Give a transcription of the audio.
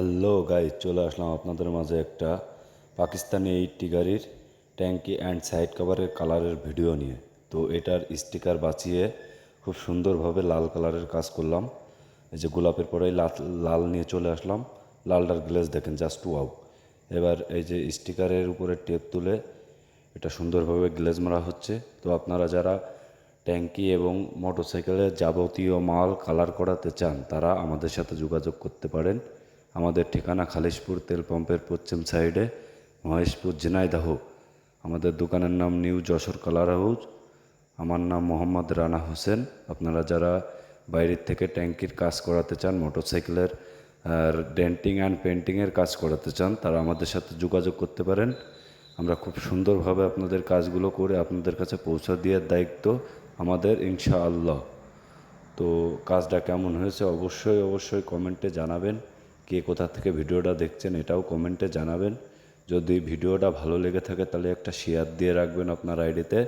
Hello guys চলে আসলাম আপনাদের মাঝে একটা পাকিস্তানি এইটটি গাড়ির ট্যাঙ্কি অ্যান্ড সাইড কভারের কালারের ভিডিও নিয়ে। তো এটার স্টিকার বাঁচিয়ে খুব সুন্দরভাবে লাল কালারের কাজ করলাম। এই যে গোলাপের পরেই লাল লাল নিয়ে চলে আসলাম। লালটার গ্লেজ দেখেন, জাস্ট ওয়াও। এবার এই যে স্টিকারের উপরে টেপ তুলে এটা সুন্দরভাবে গ্লেজ মারা হচ্ছে। তো আপনারা যারা ট্যাঙ্কি এবং মোটরসাইকেলের যাবতীয় মাল কালার করাতে চান, তারা আমাদের সাথে যোগাযোগ করতে পারেন। আমাদের ঠিকানা খালিশপুর তেল পাম্পের পশ্চিম সাইডে, মহেশপুর, ঝিনাইদহ। আমাদের দোকানের নাম নিউ যশোর কালার হাউস। আমার নাম মোহাম্মদ রানা হোসেন। আপনারা যারা বাইরের থেকে ট্যাঙ্কির কাজ করাতে চান, মোটরসাইকেলের, আর ডেন্টিং অ্যান্ড পেন্টিংয়ের কাজ করাতে চান, তারা আমাদের সাথে যোগাযোগ করতে পারেন। আমরা খুব সুন্দরভাবে আপনাদের কাজগুলো করে আপনাদের কাছে পৌঁছা দেওয়ার দায়িত্ব আমাদের, ইনশাআল্লাহ। তো কাজটা কেমন হয়েছে অবশ্যই অবশ্যই কমেন্টে জানাবেন। কে কোথা থেকে ভিডিওটা দেখছেন এটাও কমেন্টে জানাবেন। যদি ভিডিওটা ভালো লেগে থাকে তাহলে একটা শেয়ার দিয়ে রাখবেন আপনার আইডিতে।